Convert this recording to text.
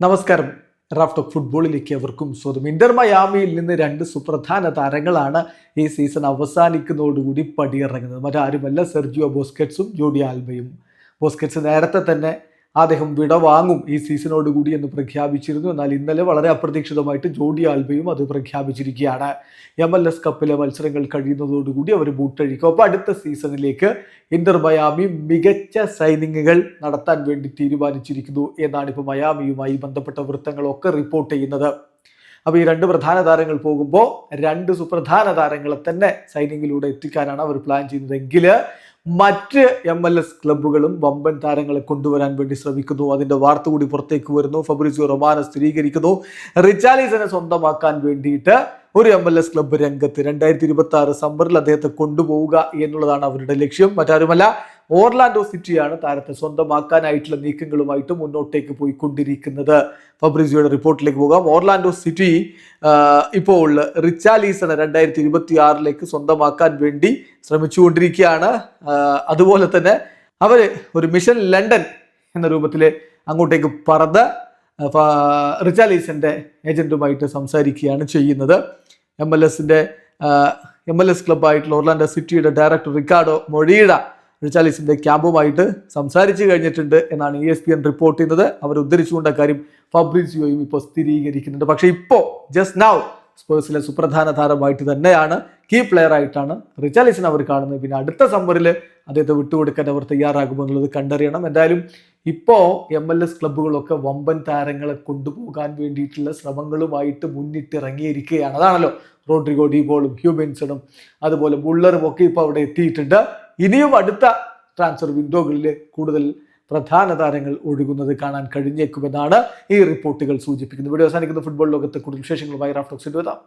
നമസ്കാരം. Raf talk ഫുട്ബോളിലേക്ക് അവർക്കും സ്വന്തം ഇന്റർ മയാമിയിൽ നിന്ന് രണ്ട് സുപ്രധാന താരങ്ങളാണ് ഈ സീസൺ അവസാനിക്കുന്നതോടുകൂടി പടിയിറങ്ങുന്നത്. മറ്റാരുമല്ല സെർജിയോ ബോസ്കറ്റ്സും ജോഡി ആൽബയും. ബോസ്കറ്റ്സ് നേരത്തെ തന്നെ അദ്ദേഹം വിട വാങ്ങും ഈ സീസണോടുകൂടി എന്ന് പ്രഖ്യാപിച്ചിരുന്നു. എന്നാൽ ഇന്നലെ വളരെ അപ്രതീക്ഷിതമായിട്ട് ജോഡി ആൽബയും അത് പ്രഖ്യാപിച്ചിരിക്കുകയാണ്. എം എൽ എസ് കപ്പിലെ മത്സരങ്ങൾ കഴിയുന്നതോടുകൂടി അവർ ബൂട്ടഴിക്കും. അപ്പോൾ അടുത്ത സീസണിലേക്ക് ഇന്റർ മയാമി മികച്ച സൈനിങ്ങുകൾ നടത്താൻ വേണ്ടി തീരുമാനിച്ചിരിക്കുന്നു എന്നാണ് ഇപ്പോൾ മയാമിയുമായി ബന്ധപ്പെട്ട വൃത്തങ്ങളൊക്കെ റിപ്പോർട്ട് ചെയ്യുന്നത്. അപ്പോൾ ഈ രണ്ട് പ്രധാന താരങ്ങൾ പോകുമ്പോൾ രണ്ട് സുപ്രധാന താരങ്ങളെ തന്നെ സൈനിങ്ങിലൂടെ എത്തിക്കാനാണ് അവർ പ്ലാൻ ചെയ്യുന്നതെങ്കിൽ മറ്റ് എം എൽ എസ് ക്ലബ്ബുകളും വമ്പൻ താരങ്ങളെ കൊണ്ടുവരാൻ വേണ്ടി ശ്രമിക്കുന്നു. അതിന്റെ വാർത്ത കൂടി പുറത്തേക്ക് വരുന്നു. ഫബ്രിസിയോ റൊമാന സ്ഥിരീകരിക്കുന്നു. റിച്ചാലിസിനെ സ്വന്തമാക്കാൻ വേണ്ടിയിട്ട് ഒരു എം എൽ എസ് ക്ലബ്ബ് രംഗത്ത് രണ്ടായിരത്തി ഇരുപത്തി ആറ് സമ്മറിൽ അദ്ദേഹത്തെ കൊണ്ടുപോവുക എന്നുള്ളതാണ് അവരുടെ ലക്ഷ്യം. മറ്റാരുമല്ല ഓർലാൻഡോ സിറ്റിയാണ് താരത്തെ സ്വന്തമാക്കാനായിട്ടുള്ള നീക്കങ്ങളുമായിട്ട് മുന്നോട്ടേക്ക് പോയിക്കൊണ്ടിരിക്കുന്നത്. ഫബ്രിസിയോയുടെ റിപ്പോർട്ടിലേക്ക് പോകാം. ഓർലാൻഡോ സിറ്റി ഇപ്പോൾ റിച്ചാലീസനെ രണ്ടായിരത്തി ഇരുപത്തി ആറിലേക്ക് സ്വന്തമാക്കാൻ വേണ്ടി ശ്രമിച്ചുകൊണ്ടിരിക്കുകയാണ്. അതുപോലെ തന്നെ അവർ ഒരു മിഷൻ ലണ്ടൻ എന്ന രൂപത്തിൽ അങ്ങോട്ടേക്ക് പറന്ന് റിച്ചാലീസിന്റെ ഏജന്റുമായിട്ട് സംസാരിക്കുകയാണ് ചെയ്യുന്നത്. എം എൽ എസിന്റെ എം എൽ എസ് ക്ലബ്ബായിട്ടുള്ള ഓർലാൻഡോ സിറ്റിയുടെ ഡയറക്ടർ റിക്കാർഡോ മൊഴീഡ റിച്ചാലിസിന്റെ ക്യാമ്പുമായിട്ട് സംസാരിച്ചു കഴിഞ്ഞിട്ടുണ്ട് എന്നാണ് E S P N report ചെയ്യുന്നത്. അവർ ഉദ്ധരിച്ചുകൊണ്ട കാര്യം ഫബ്രിസിയോയും ഇപ്പോൾ സ്ഥിരീകരിക്കുന്നുണ്ട്. പക്ഷേ ഇപ്പോൾ ജസ്റ്റ് നൗ സ്പേഴ്സിലെ സുപ്രധാന താരമായിട്ട് തന്നെയാണ് കീ പ്ലെയർ ആയിട്ടാണ് റിച്ചാലിസിനെ അവർ കാണുന്നത്. പിന്നെ അടുത്ത സമ്മറിൽ അദ്ദേഹത്തെ വിട്ടുകൊടുക്കാൻ അവർ തയ്യാറാകുമോ എന്നുള്ളത് കണ്ടറിയണം. എന്തായാലും ഇപ്പോൾ എം എൽ എസ് ക്ലബ്ബുകളൊക്കെ വമ്പൻ താരങ്ങളെ കൊണ്ടുപോകാൻ വേണ്ടിയിട്ടുള്ള ശ്രമങ്ങളുമായിട്ട് മുന്നിട്ടിറങ്ങിയിരിക്കുകയാണ്. അതാണല്ലോ റോഡ്രിഗോ ഡിബോളും ഹ്യൂമിൻസണും അതുപോലെ ബുള്ളറും ഒക്കെ ഇപ്പോൾ അവിടെ എത്തിയിട്ടുണ്ട്. ഇനിയും അടുത്ത ട്രാൻസ്ഫർ വിൻഡോകളിൽ കൂടുതൽ പ്രധാന താരങ്ങൾ ഒഴുകുന്നത് കാണാൻ കഴിഞ്ഞേക്കുമെന്നാണ് ഈ റിപ്പോർട്ടുകൾ സൂചിപ്പിക്കുന്നത്. വീഡിയോ അവസാനിക്കുന്ന. ഫുട്ബോൾ ലോകത്തെ കൂടുതൽ വിശേഷങ്ങളുമായി റാഫ്റ്റോക്സിന്റെ വരാം.